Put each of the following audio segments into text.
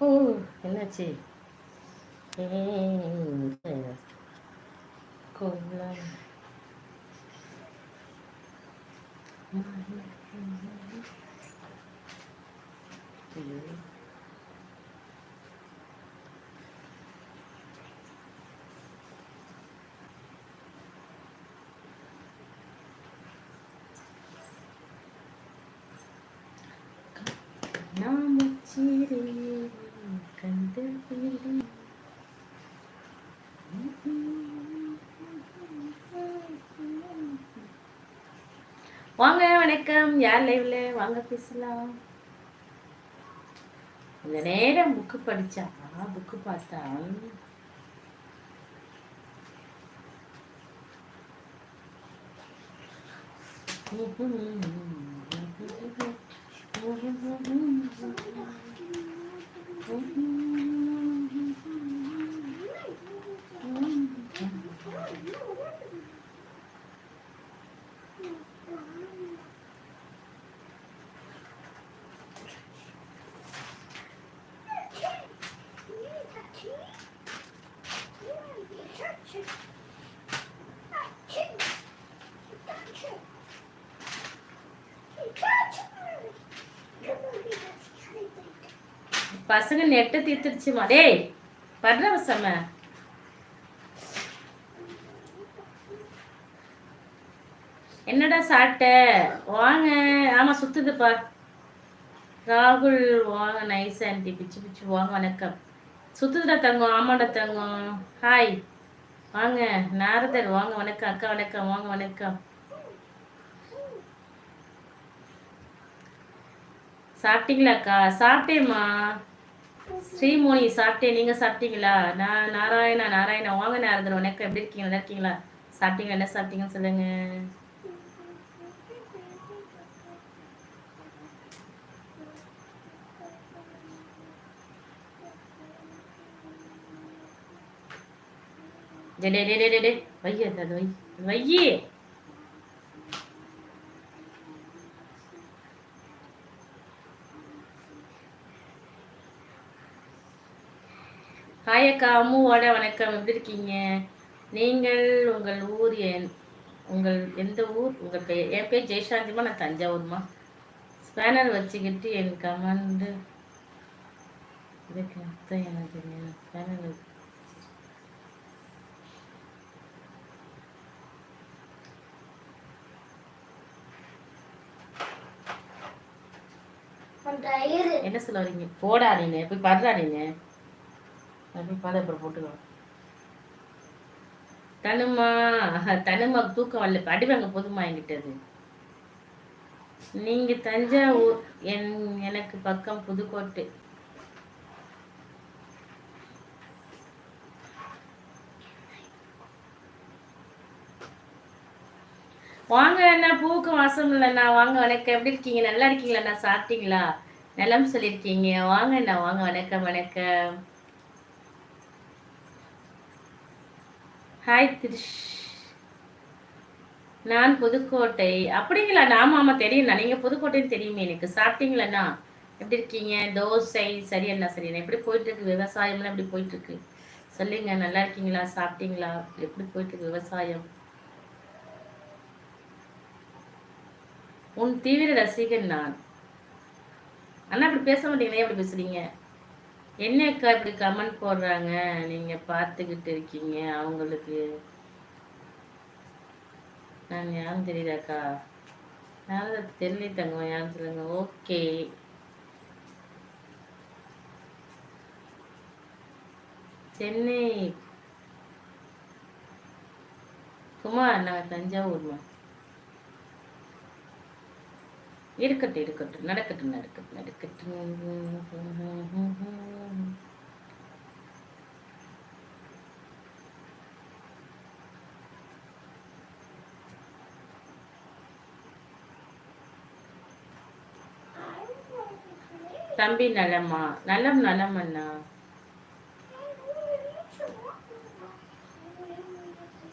ஓ என்னாச்சு? ஏ கோலம் நாமச்சிரே கண்டு வாங்க வணக்கம். யார் லைவ்ல வாங்க பேசலாம். இந்த நேரம் புக்கு படிச்சா புக்கு பார்த்தா பசங்க நெட்டை தீர்த்துடுச்சுமா டேய் படுற வசம என்னடா சாப்பிட்ட? வாங்க. ஆமா சுத்துதுப்பா. ராகுல் வாங்க. நைஸ் ஆண்டி பிச்சு பிச்சு வாங்க. வணக்கம். சுத்துதுடா தங்கம். ஆமாடா தங்கம். ஹாய் வாங்க. நாரதர் வாங்க. வணக்கம். அக்கா வணக்கம். வாங்க வணக்கம். சாப்பிட்டீங்களாக்கா? சாப்பிட்டேம்மா. ஸ்ரீமோனி சாப்பிட்டேன். நீங்க சாப்பிட்டீங்களா? நான் நாராயணா நாராயணா வாங்க நாரதர் உனக்கு எப்படி இருக்கீங்க? நல்லா இருக்கீங்களா? சாப்பிட்டீங்களா? என்ன சாப்பிட்டீங்கன்னு சொல்லுங்க. டே டே டே டே டே வையே அது வை வையே. ஹாய் அக்கா அம்முவோட வணக்கம். எப்படி இருக்கீங்க? நீங்கள் உங்கள் ஊர் என் உங்கள் எந்த ஊர்? உங்கள் பெயர் என் பேர் ஜெயசாந்திமா நான் தஞ்சாவூர்மா ஸ்பேனர் வச்சுக்கிட்டு என் கமாண்டு இதுக்கு அர்த்தம் எனக்கு ஸ்பேனர் என்ன சொல்ல வரீங்க? போடா நீங்க. போய் படுறா நீங்க. அப்புறம் போட்டுக்கலாம். தனுமா? தனுமா தூக்கம் வரல. அடிவாங்க போதுமா என்கிட்டது நீங்க தஞ்சாவூர் என் எனக்கு பக்கம் புதுக்கோட்டை. வாங்க அண்ணா பூக்கு வாசம் இல்லைண்ணா வாங்க வணக்கம். எப்படி இருக்கீங்க? நல்லா இருக்கீங்களா அண்ணா? சாப்பிட்டீங்களா? நிலம் சொல்லியிருக்கீங்க. வாங்க அண்ணா வாங்க. வணக்கம் வணக்கம். ஹாய் திரிஷ் நான் புதுக்கோட்டை. அப்படிங்களா? ஆமாம் ஆமாம் தெரியும்ண்ணா நீங்கள் புதுக்கோட்டைன்னு தெரியுமே எனக்கு. சாப்பிட்டீங்களாண்ணா எப்படி இருக்கீங்க? தோசை சரியண்ணா சரியண்ணா சரி அண்ணா. எப்படி போயிட்டுருக்கு விவசாயம்லாம் எப்படி போயிட்டுருக்கு? சொல்லுங்க. நல்லா இருக்கீங்களா? சாப்பிட்டீங்களா? எப்படி போயிட்டுருக்கு விவசாயம்? உன் தீவிர ரசிகன் நான். அண்ணா இப்படி பேச மாட்டீங்களே? எப்படி பேசுறீங்க? என்ன அக்கா இப்படி கமெண்ட் போடுறாங்க? நீங்க பார்த்துக்கிட்டு இருக்கீங்க அவங்களுக்கு. நான் யாரும் தெரியலக்கா. யாரும் தெரியல தங்கம் யாரும் சொல்லுங்க ஓகே. சென்னை. குமார் நாங்கள் தஞ்சாவூர்மா? இருக்கட்டும் இருக்கட்டும். நடக்கட்டும் நடக்கட்டும் நடக்கட்டும். தம்பி நலமா? நலம் நலம் அண்ணா.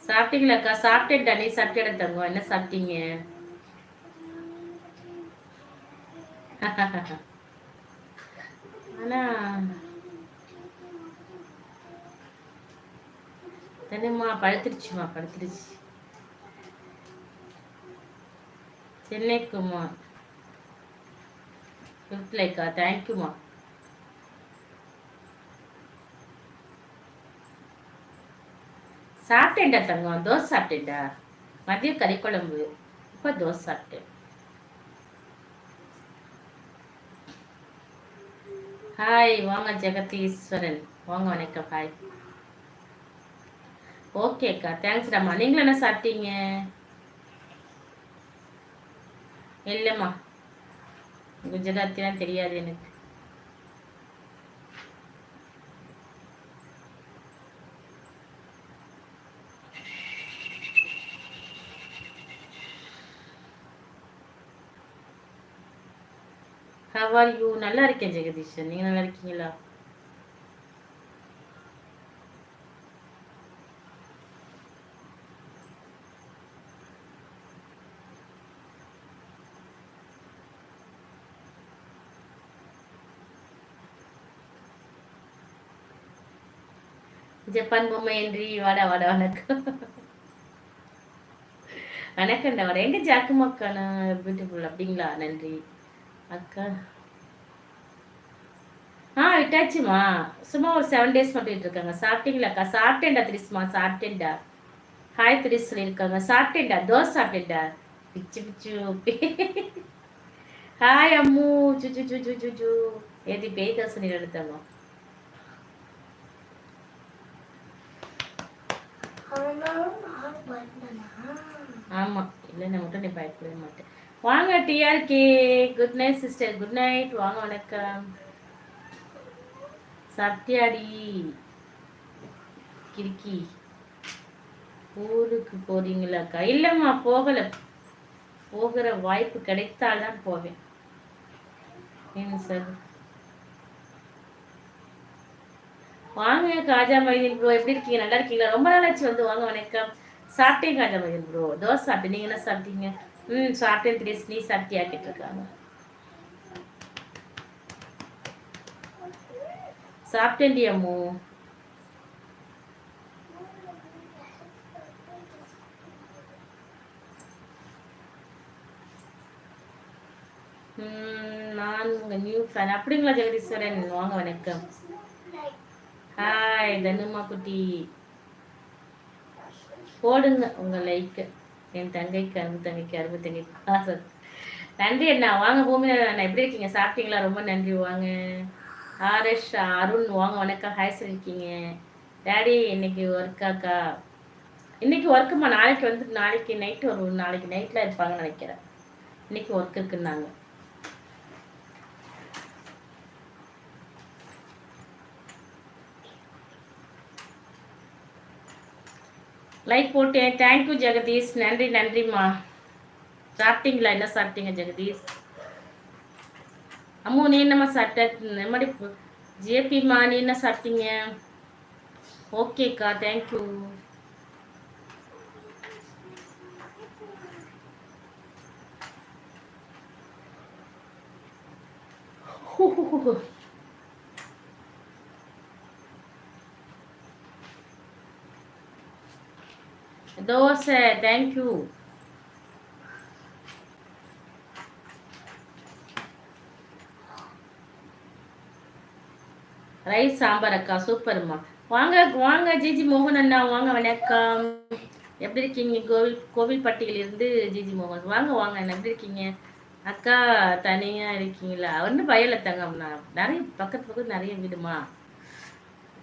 சாப்பிட்டீங்களாக்கா? சாப்பிட்டேன் நீ சாப்பிட்டேன் தங்கம்? என்ன சாப்பிட்டீங்க? ஆனா தென்னைமா பழுத்துருச்சுமா பழுத்துருச்சு. சென்னைக்குமா கிஃப்ட் லைக்கா தேங்க்யூமா சாப்பிட்டேன்டா தங்கம் தோசை சாப்பிட்டேன்டா. மதியம் கறி குழம்பு இப்போ தோசை சாப்பிட்டேன். ஹாய் வாங்க ஜெகதீஸ்வரன். வாங்க வணக்கம். ஹாய் ஓகேக்கா தேங்க்ஸ்டாம்மா நீங்களும் என்ன சாப்பிட்டீங்க? இல்லைம்மா. குஜராத்திலாம் தெரியாது எனக்கு. ஹவ் யூ நல்லா இருக்கேன் ஜெகதீஷன் நீங்கள் நல்லா இருக்கீங்களா ஜப்பான் பொம்மை என்றி வாடா வாடா வணக்கம். வணக்கம்டா வர எங்க ஜாக்குமாக்கான பியூட்டிஃபுல் அப்படிங்களா? நன்றி. அக்கா. ஆ விட்டாச்சுமா சும்மா ஒரு செவன் டேஸ் மட்டும் இருக்காங்க சாப்பிட்டீங்களாக்கா? சாப்பிட்டேன்டா திரிஸ்மா சாப்பிட்டேன்டா. ஹாய் திரிஸ் சொல்லியிருக்காங்க. சாப்பிட்டேன்டா? தோசை சாப்பிட்டேன்டா? பிச்சு பிச்சு. ஹாய் அம்மு. சுச்சு சுச்சு சுச்சு ஏதி பேய் தோசை நீர் எடுத்தாங்க. ஆமா. இல்லைன்னா மட்டும் நீ பயப்படவே மாட்டேன். வாங்க TRK good night sister good night வாங்க வணக்கம். சத்யாடி கிறுக்கி. ஊருக்கு போறீங்களாக்கா இல்லைம்மா போகலை. போகிற வாய்ப்பு கிடைத்தால்தான் போவேன். என்ன சார்? வாங்க காஜா மைதீன் ப்ரோ எப்படி இருக்கீங்க? நல்லா இருக்கீங்களா? ரொம்ப நாளாச்சு வந்து. வாங்க வணக்கம். சாப்பிட்டேன் காஜா மைதீன் ப்ரோ தோசை சாப்பிட்டேன். நீங்க என்ன சாப்பிட்டீங்க? ம் சாப்பிட்டேன் திரேஸ் நீ ஆக்கிட்டு இருக்காங்க சாப்பிட்டேன்டி அம்மு. நான் உங்கள் நியூ ஃபேன் அப்படிங்களா ஜெகதீஸ்வரன் வாங்க வணக்கம். ஹாய் தனுமா குட்டி. போடுங்க உங்கள் லைக்கு என் தங்கைக்கு அன்பு தங்கைக்கு அறுபத்தஞ்சு பாசம். நன்றி அண்ணா. வாங்க பூமி அண்ணா எப்படி இருக்கீங்க? சாப்பிட்டீங்களா? ரொம்ப நன்றி. வாங்க. ஆர்எஸ் அருண் வாங்க வணக்கம். ஹாய் சொல்லியிருக்கீங்க டேடி இன்னைக்கு ஒர்க்காக்கா இன்னைக்கு ஒர்க்குமா நாளைக்கு வந்து நாளைக்கு நைட்டு ஒரு நாளைக்கு நைட்டில் இருப்பாங்கன்னு நினைக்கிறேன். இன்னைக்கு ஒர்க் லைக் போட்டேன் தேங்க்யூ ஜெகதீஷ் நன்றி நன்றிம்மா சாப்பிட்டீங்களா என்ன சாப்பிட்டீங்க ஜெகதீஷ் அம்மு நீ என்னம்மா சாப்பிட்ட நம்மடி ஜேபிம்மா நீ என்ன சாப்பிட்டீங்க ஓகேக்கா thank you Ooh. Dosa thank you rice sambar அக்கா சூப்பர்மா வாங்க வாங்க ஜிஜி மோகன் அண்ணா வாங்க வணக்கம். எப்படி இருக்கீங்க? கோவில் கோவில்பட்டியிலிருந்து ஜிஜி மோகன். வாங்க வாங்க எப்படி இருக்கீங்க? அக்கா தனியாக இருக்கீங்களா? ஒன்றும் பயலை தங்கம்ண்ணா நிறைய பக்கத்து பக்கத்து நிறைய வீடுமா.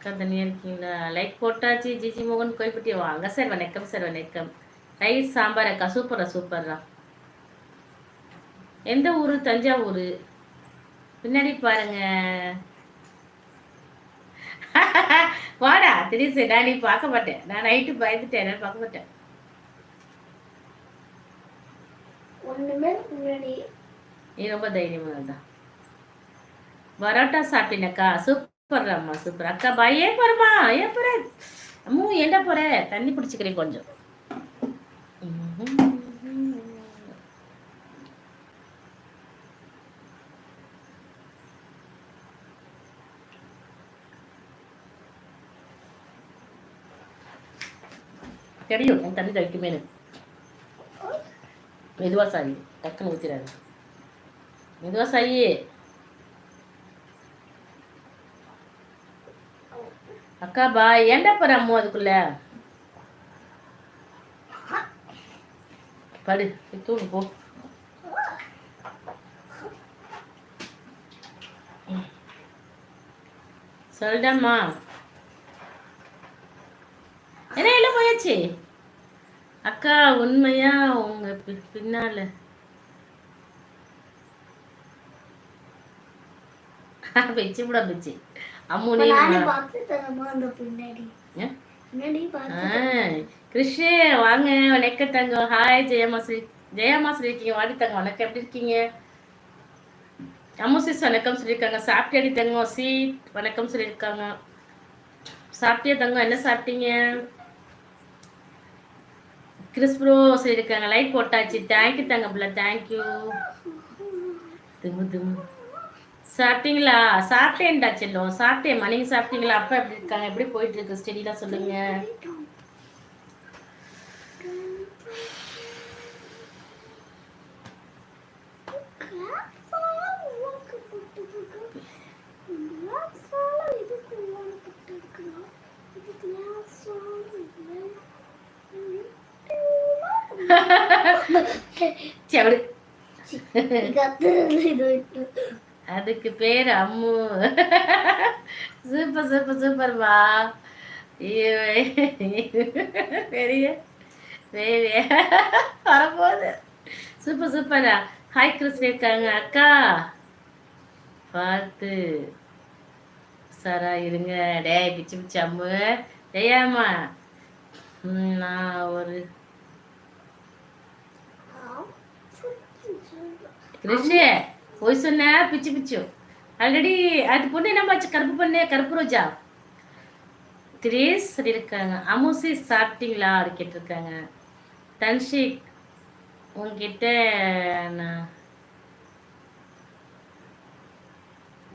அக்கா தனியாக இருக்கீங்களா லைக் போட்டாச்சு. ஜிஜி மோகன் கோயில்பட்டி வாங்க. சார் வணக்கம் சார் வணக்கம். ரைஸ் சாம்பார் அக்கா சூப்பரா சூப்பர்ரா. எந்த ஊர்? தஞ்சாவூர். பின்னாடி பாருங்க. வாடா திடீர் நான் நீ பார்க்க மாட்டேன். நான் நைட்டு பயந்துட்டேன். நான் பார்க்க மாட்டேன். நீ ரொம்ப தைரியமாக தான் பரோட்டா சாப்பிட்டேனக்கா சூப் சூப்பர் அம்மா சூப்பர். அக்கா பாய் ஏன் போறமா ஏன் போற? அம்மு ஏண்டா போற? தண்ணி குடிச்சுக்கிறேன் கொஞ்சம். தெரியும் உன் தண்ணி தவிக்குமே மெதுவா சாயி டக்குன்னு ஊத்திடாது. மெதுவா சாயி. அக்கா பா ஏன்டா போற அம்மு அதுக்குள்ள? படு. தூங்கு போ. சொல்டம்மா. என்ன எல்லாம் போயாச்சு? அக்கா உண்மையா உங்க பின்னால? பிச்சு விட பிச்சு அம்மு நீ நானே பார்த்துட்டேன்மா அந்த பின்னாடி. ஏ? பின்னாடி ஆ, பார்த்து கிருஷ்ணே வாங்க வணக்கம் தங்கம். ஹாய் ஜெயமா ஸ்ரீ ஜெயமா சொல்லியிருக்கீங்க வாடி தங்கம் வணக்கம். எப்படி இருக்கீங்க? அம்மு சிஸ் வணக்கம் சொல்லியிருக்காங்க. சாப்பிட்டியாடி தங்கம் சி வணக்கம் சொல்லியிருக்காங்க. சாப்பிட்டியா தங்கம்? என்ன சாப்பிட்டீங்க? கிறிஸ் ப்ரோ சொல்லியிருக்காங்க. லைக் போட்டாச்சு. தேங்க்யூ தங்க பிள்ளை. தேங்க்யூ திமு திமு. சாப்பிட்டீங்களா? சாப்பிட்டேன்டா செல்லம். சாப்பிட்டேன் மணிக்கு சாப்பிட்டீங்களா? அப்பா எப்படி இருக்காங்க? எப்படி போயிட்டு இருக்கு? ஸ்டடிலாம் சொல்லுங்க. செவடு அதுக்கு பேர் அம்மு. சூப்பர் சூப்பர் சூப்பர்மா பெரிய பெரிய வரப்போகுது. சூப்பர் சூப்பரா ஹாய் கிறிஸ் இருக்காங்க அக்கா. பார்த்து. சரா இருங்க. டேய் பிச்சு பிச்சு அம்மு. ஜெயாம்மா ம், நான் ஒரு கிருஷ்ணே. போய் சொன்ன பிச்சு பிச்சு. ஆல்ரெடி அது பொண்ணு என்ன கருப்பு பொண்ணு கருப்பு ரோஜா. கிரேஸ் இருக்காங்க அமுசி சாப்பிட்டீங்களா? அப்படி கேட்டிருக்காங்க. தன்ஷிக் உங்ககிட்ட நான்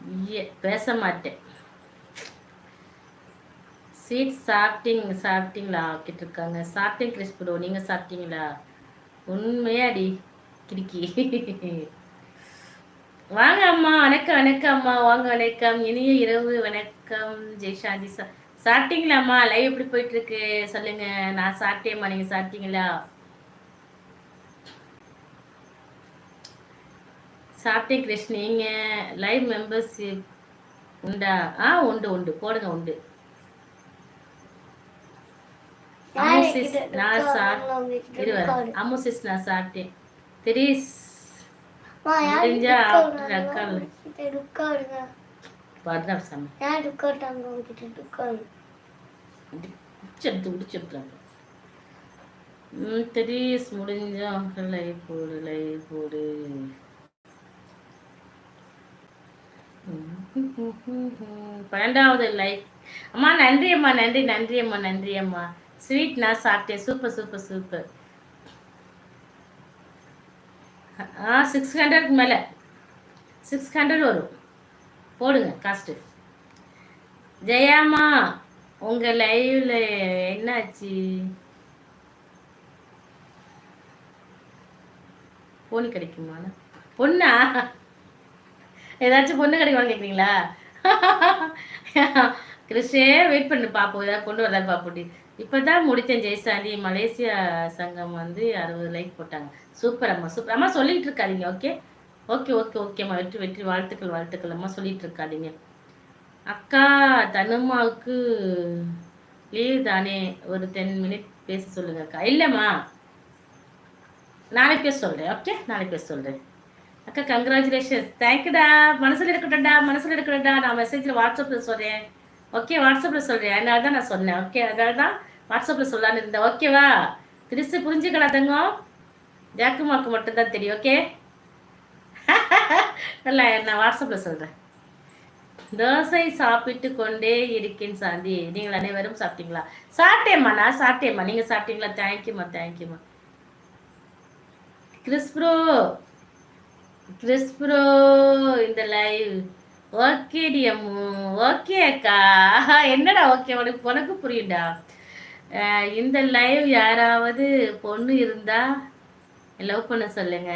ஐய, பேச மாட்டேன். ஸ்வீட் சாப்பிட்டீங்க சாப்பிட்டீங்களா? கேட்டிருக்காங்க. சாப்பிட்டேன் கிறிஸ் ப்ரோ நீங்கள் சாப்பிட்டீங்களா? உண்மையாடி கிறுக்கி. வாங்க அம்மா வணக்கம் வணக்கம் அம்மா. வாங்க வணக்கம். இனிய இரவு வணக்கம். ஜெய்சாந்தி சா சாப்பிட்டீங்களாம்மா லைவ் எப்படி போயிட்டு இருக்கு சொல்லுங்க. நான் சாப்பிட்டேம்மா நீங்க சாப்பிட்டீங்களா? சாப்பிட்டேன் கிருஷ் நீங்க லைவ் மெம்பர்ஷிப் உண்டா? ஆ உண்டு உண்டு. போடுங்க உண்டு. நான் சாப்பிட்டேன் இருவர் அம்முசிஸ் நான் சாப்பிட்டேன். திரீஸ். பர்தாப் சாமி? திரீஸ் முடிஞ்சா லைவ் போடு லைவ் போடு. பன்னெண்டாவது லைக் அம்மா நன்றி அம்மா நன்றி நன்றி அம்மா நன்றி அம்மா ஸ்வீட் நான் சாப்பிட்டேன். Super super super. ஆ சிக்ஸ் ஹண்ட்ரட்க்கு மேலே. சிக்ஸ் ஹண்ட்ரட் வரும். போடுங்க காஸ்ட்டு ஜெயாமா உங்கள் லைவில் என்னாச்சு? போனி கிடைக்குமா? பொண்ணா? ஏதாச்சும் பொண்ணு கிடைக்குமான்னு கேட்குறீங்களா கிறிஸ்டே வெயிட் பண்ணு பார்ப்போம் ஏதாவது கொண்டு வரதா பார்ப்போட்டி இப்போ தான் முடித்தேன் ஜெயசாந்தி மலேசியா சங்கம் வந்து அறுபது லைக் போட்டாங்க. சூப்பர் அம்மா சூப்பர். அம்மா சொல்லிட்டு இருக்காதீங்க ஓகே ஓகே ஓகே ஓகேம்மா வெற்றி வெற்றி. வாழ்த்துக்கள் வாழ்த்துக்கள் அம்மா. சொல்லிட்டு இருக்காதீங்க. அக்கா தனுமாவுக்கு லீவ் தானே. ஒரு டென் மினிட் பேச சொல்லுங்க அக்கா. இல்லைம்மா. நாளைக்கு பேச சொல்கிறேன் ஓகே நாளைக்கு பேச சொல்கிறேன் அக்கா கங்க்ராச்சுலேஷன்ஸ் தேங்க்யூடா மனசில் இருக்கட்டும்டா மனசில் இருக்கட்டும்டா. நான் மெசேஜில் வாட்ஸ்அப்பில் சொல்கிறேன் ஓகே வாட்ஸ்அப்பில் சொல்கிறேன் அதனால தான் நான் சொன்னேன் ஓகே அதனால தான் வாட்ஸ்அப்பில் சொல்லலான்னு இருந்தேன். ஓகேவா திருச்சி புரிஞ்சுக்கலாம் தங்கம். ஜாக்குமாக்கு மட்டும்தான் தெரியும் ஓகே இல்லை நான் வாட்ஸ்அப்பில் சொல்கிறேன் தோசை சாப்பிட்டு கொண்டே இருக்கேன் சாந்தி. நீங்கள் அனைவரும் சாப்பிட்டீங்களா? சாப்பிட்டேம்மா நான் சாப்பிட்டேம்மா. நீங்கள் சாப்பிட்டீங்களா? தேங்க்யூம்மா தேங்க்யூம்மா கிறிஸ் ப்ரோ கிறிஸ் ப்ரோ இந்த லைவ் ஓகே அம்மு. ஓகே அக்கா. என்னடா ஓகே உனக்கு உனக்கு புரியும்டா. இந்த லைவ் யாராவது பொண்ணு இருந்தா லவ் பண்ண சொல்லுங்க.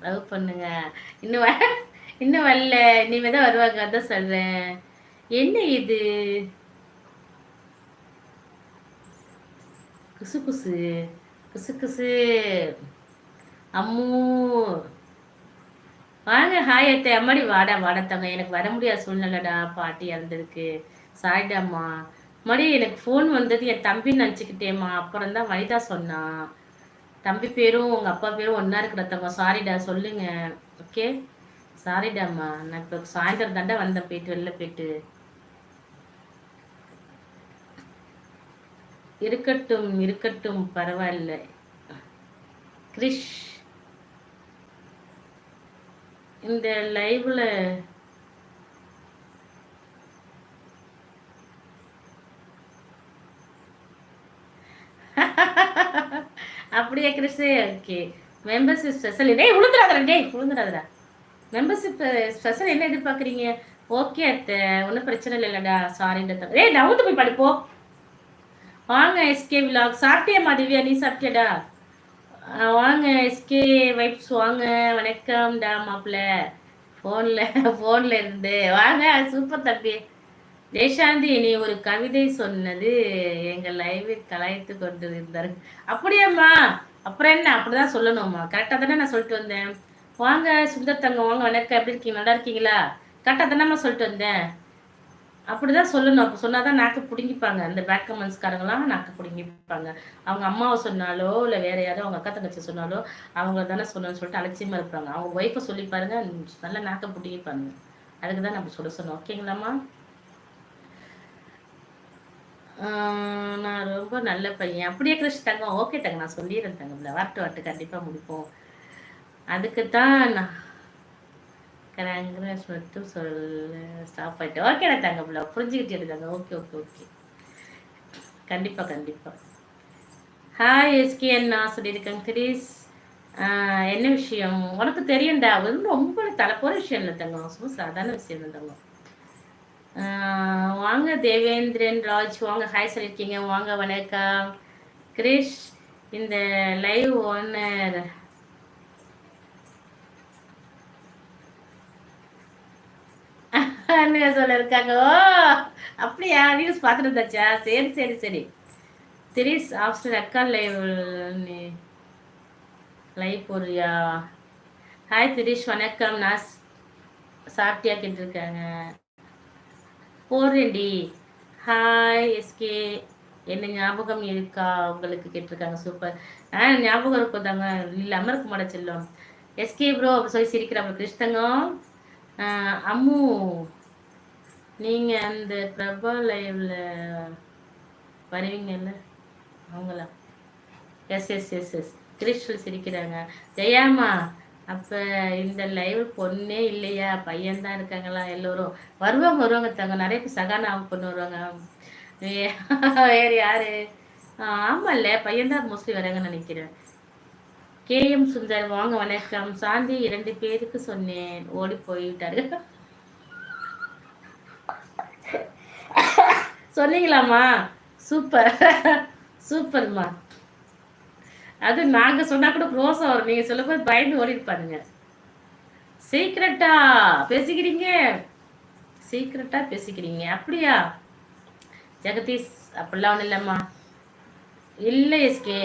லவ் பண்ணுங்க. இன்னும் வ இன்னும் வரல. இனிமே தான் வருவாங்க. அதான் சொல்றேன். என்ன இது? குசு குசு. குசு குசு. அம்மு. வாங்க ஹாய் அத்தை. அம்மாடி வாடா வாடா எனக்கு வர முடியாத சூழ்நிலைடா பாட்டி இறந்துருக்கு. சாரிடாம்மா மடி எனக்கு ஃபோன் வந்தது என் தம்பி நினச்சிக்கிட்டேம்மா. அப்புறம் தான் வனிதா சொன்னான் தம்பி பேரும் உங்கள் அப்பா பேரும் ஒன்றா இருக்கிற சாரிடா சொல்லுங்க. ஓகே சாரிடாம்மா நான் இப்போ சாயந்தரம் தாண்டா வந்தேன். போயிட்டு வெளில போயிட்டு. இருக்கட்டும் இருக்கட்டும் பரவாயில்ல. கிரிஷ் இந்த லைவில் அப்படியே கிறிஸ்து ஓகே. மெம்பர்ஷிப் ஸ்பெஷல் டேய் உளுந்துடாதடா டேய் உளுந்துடாதடா மெம்பர்ஷிப் ஸ்பெஷல் என்ன எதிர்பார்க்குறீங்க? ஓகே அத்தை ஒன்றும் பிரச்சனை இல்லைல்லடா சாரின்ற ஏய் நவுத்து போய் படிப்போம் வாங்க எஸ்கே விலாக் சாப்பிட்டியாம்மா திவ்யா? நீ சாப்பிட்டியடா? வாங்க எஸ்கே வைப்ஸ் வாங்க வணக்கம்டா மாப்பிள்ள. ஃபோனில் ஃபோனில் இருந்து. வாங்க சூப்பர் தம்பி. ஜெயசாந்தி நீ ஒரு கவிதை சொன்னது எங்கள் லைவை கலாய்த்து கொண்டு இருந்தாரு அப்படியாம்மா? அப்புறம் என்ன? அப்படிதான் சொல்லணும்மா. கரெக்டாக தானே நான் சொல்லிட்டு வந்தேன். வாங்க சுந்தர் தங்கம் வாங்க வணக்கம். எப்படி இருக்கீங்க? நல்லா இருக்கீங்களா? கரெக்டாக தானேம்மா சொல்லிட்டு வந்தேன். அப்படிதான் சொல்லணும். அப்போ சொன்னாதான் நாக்கு பிடுங்கிப்பாங்க. அந்த பேக் கமெண்ட்ஸ்காரங்களாம் நாக்கு பிடுங்கிப்பாங்க. அவங்க அம்மாவை சொன்னாலோ இல்லை வேற யாரோ அவங்க அக்கா தங்கச்சி சொன்னாலோ அவங்க தானே சொன்னோன்னு சொல்லிட்டு அலட்சியமா இருப்பாங்க. அவங்க ஒய்ஃபை சொல்லி பாருங்க நல்லா நாக்க பிடுங்கிப்பாங்க. அதுக்கு தான் நம்ம சொல்ல சொன்னோம் ஓகேங்களாம்மா? நான் ரொம்ப நல்ல பையன். அப்படியே கிருஷ் தங்கம். ஓகே தங்க நான் சொல்லிடுறேன் தங்கம்ல வாட்டு வாட்டு கண்டிப்பாக முடிப்போம். அதுக்கு தான் நான் மட்டும் சொல்ல ஸ்டாப் பண்ணிட்டேன் ஓகேடா தங்கம்ல புரிஞ்சுக்கிட்டே தாங்க ஓகே ஓகே ஓகே கண்டிப்பாக கண்டிப்பாக ஹாய் எஸ்கே அண்ணா. சொல்லியிருக்கேன் கிரீஸ் என்ன விஷயம்? உனக்கு தெரியும்டா. அது ரொம்ப தலைப்போற விஷயம் இல்லை தங்கம். சும்மா சாதாரண விஷயம் இல்லை தங்கம். வாங்க தேவேந்திரன் ராஜ் வாங்க ஹாய் சொல்லியிருக்கீங்க. வாங்க வணக்கம். கிரிஷ் இந்த லைவ் ஓனர் சொல்ல இருக்காங்க. ஓ அப்படியா? நியூஸ் பார்த்துட்டு இருந்தாச்சா சரி சரி சரி. திரிஸ் ஆஃப்டர் அக்கா லைவ் லைவ் போடுறியா? ஹாய் திரிஷ் வணக்கம். நான் சாப்பிட்டியா கேட்டிருக்காங்க. போடுறேன்டி ஹாய் எஸ்கே என்ன ஞாபகம் இருக்கா? உங்களுக்கு கேட்டிருக்காங்க சூப்பர் ஆ ஞாபகம் இருக்கும் தாங்க இல்லாமல் இருக்க மாட்டேன் செல்லும் எஸ்கே ப்ரோ அப்படி சொல்லி சிரிக்கிறாங்க கிருஷ்ணங்கம் அம்மு. நீங்கள் அந்த பிரபா லைவ்ல வருவீங்கல்ல அவங்களா? எஸ் எஸ் எஸ் எஸ் கிருஷ்ணல் சிரிக்கிறாங்க. ஜெயாமா அப்போ இந்த லைவ் பொண்ணே இல்லையா? பையன்தான் இருக்காங்களா? எல்லோரும் வருவாங்க வருவாங்க தங்க. நிறைய பேர் சகானா பொண்ணு வருவாங்க. வேறு யாரு? ஆமாம்ல பையன்தான் மோஸ்ட்லி வராங்கன்னு நினைக்கிறேன். கேஎம் சுந்தர் வாங்க வணக்கம். சாந்தி இரண்டு பேருக்கு சொன்னேன். ஓடி போய்விட்டாரு. சொன்னீங்களாம்மா? சூப்பர். சூப்பர்மா. அது நாங்க சொன்னா கூட ரோசா வரும். நீங்க சொல்லும்போது பயந்து ஓடி இருப்பாருங்க சீக்கிரட்டா பேசிக்கிறீங்க. சீக்கிரட்டா பேசிக்கிறீங்க. அப்படியா? ஜெகதீஷ் அப்படிலாம் ஒன்றும் இல்லைம்மா. இல்லை எஸ்கே.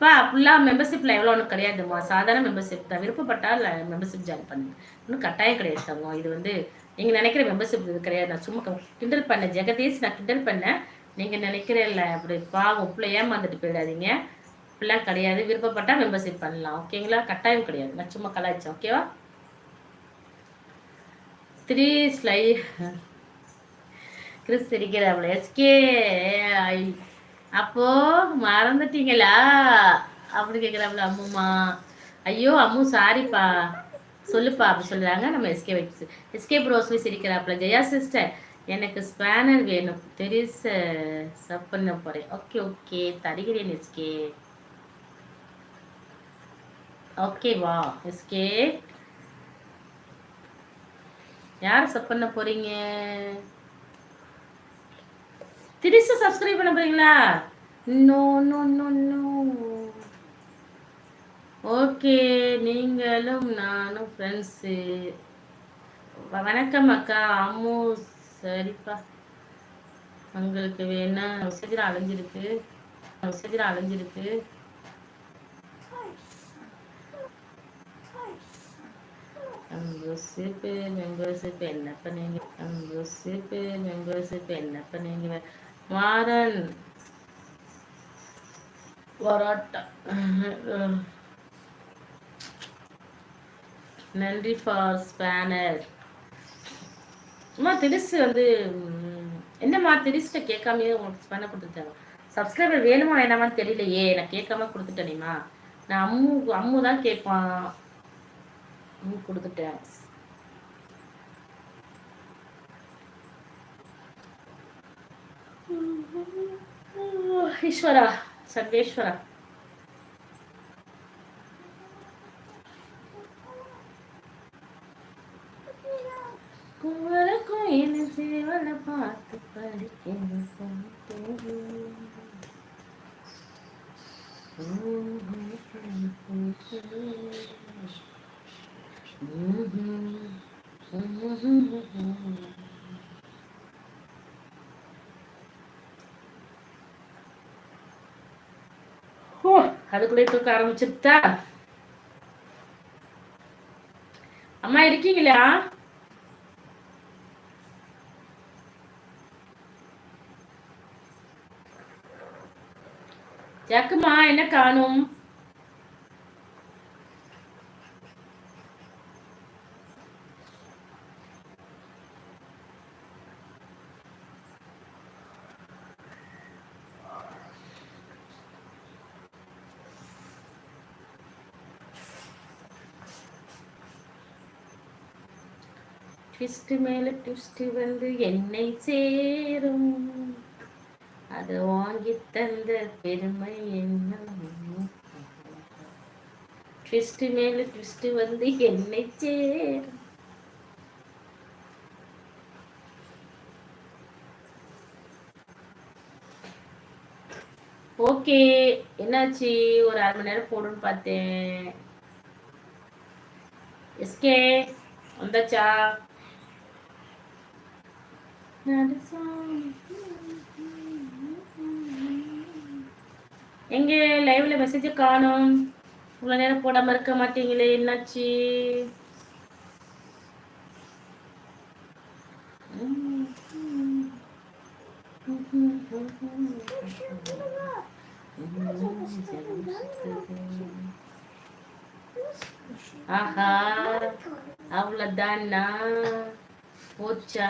பா அப்படிலாம் மெம்பர்ஷிப்பில் எவ்வளோ ஒன்றும் கிடையாதும்மா. சாதாரண மெம்பர்ஷிப் தான். விருப்பப்பட்டால் மெம்பர்ஷிப் ஜாயின் பண்ணுங்க. ஒன்றும் கட்டாயம் கிடையாது தங்கம். இது வந்து நீங்கள் நினைக்கிற மெம்பர்ஷிப் இது கிடையாது. நான் சும்மா கிண்டல் பண்ணேன். ஜெகதீஷ் நான் கிண்டல் பண்ணேன். நீங்கள் நினைக்கிறேன் இல்லை அப்படி பாவம். உப்புல ஏமாந்துட்டு போயிடாதீங்க. அப்படிலாம் கிடையாது. விருப்பப்பட்டால் மெம்பர்ஷிப் பண்ணலாம். ஓகேங்களா கட்டாயம் கிடையாது. நான் சும்மா கலாய்ச்சேன். ஓகேவா த்ரீ ஸ்லை கிறிஸ் இருக்கிறாப்ல எஸ்கே அப்போ மறந்துட்டீங்களா? அப்படி கேட்குறாப்புல அம்முமா. ஐயோ அம்மு சாரிப்பா சொல்லுப்பா அப்படி சொல்கிறாங்க நம்ம எஸ்கே வச்சு. எஸ்கே ப்ரோஸ்லி சிரிக்கிறாப்புல ஜெயா சிஸ்டர் எனக்கு ஸ்பேனர் வேணும். தெரிஸ் சப் பண்ண போகிறேன் ஓகே ஓகே தருகிறேன் எஸ்கே ஓகேவா எஸ்கே யார் சப் பண்ண போறீங்க? திருசு சப்ஸ்கிரைப் பண்ண போறீங்களா? No no no no okay நீங்களும் நானும் ஃப்ரெண்ட்ஸு வணக்கம் அக்கா. அம்மு சரிப்பா. உங்களுக்கு வேணா மெசேஜில் அலைஞ்சிருக்கு மெசேஜில் அலைஞ்சிருக்கு மெம்பர்ஷிப்பு மெம்பர்ஷிப் என்ன பண்ணீங்க மெம்பர்ஷிப்பு மெம்பர்ஷிப் என்ன பண்ணீங்க மாறன் பரோட்டா நன்றி ஃபார் ஸ்பேனர் அம்மா திரிசு வந்து என்னம்மா திரிசிட்ட கேட்காமயே உங்களுக்கு ஸ்பேனர் கொடுத்துட்டாங்க சப்ஸ்கிரைபர் வேணுமா வேணாமான்னு தெரியலையே நான் கேட்காம கொடுத்துட்டேனேம்மா நான் அம்மு அம்மு தான் கேட்பான் அம்மு கொடுத்துட்டேன். ஈஸ்வரா சர்வேஸ்வரா. குவர கோயில் சேவல பார்த்து படிக்கணும் ஓ அதுக்குள்ளே தூக்க ஆரம்பிச்சுட்டா அம்மா இருக்கீங்களா? ஜக்குமா என்ன காணும்? ட்விஸ்ட் மேல ட்விஸ்ட் வந்து என்னை சேரும். அது வாங்கி தந்த பெருமை என்ன ட்விஸ்ட் மேல ட்விஸ்ட் வந்து என்னை சேரும். ஓகே என்னாச்சு? ஒரு அரை மணி நேரம் போடுன்னு பார்த்தேன். எஸ்கே வந்தாச்சா? எங்க லைவ்ல மெசேஜ் காணும்? இவ்வளவு நேரம் போடாம இருக்க மாட்டீங்களே என்னாச்சு? ஆஹா அவ்வளவுதானா போச்சா?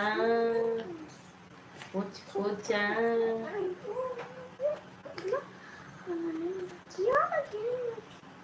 போச்சு போச்சா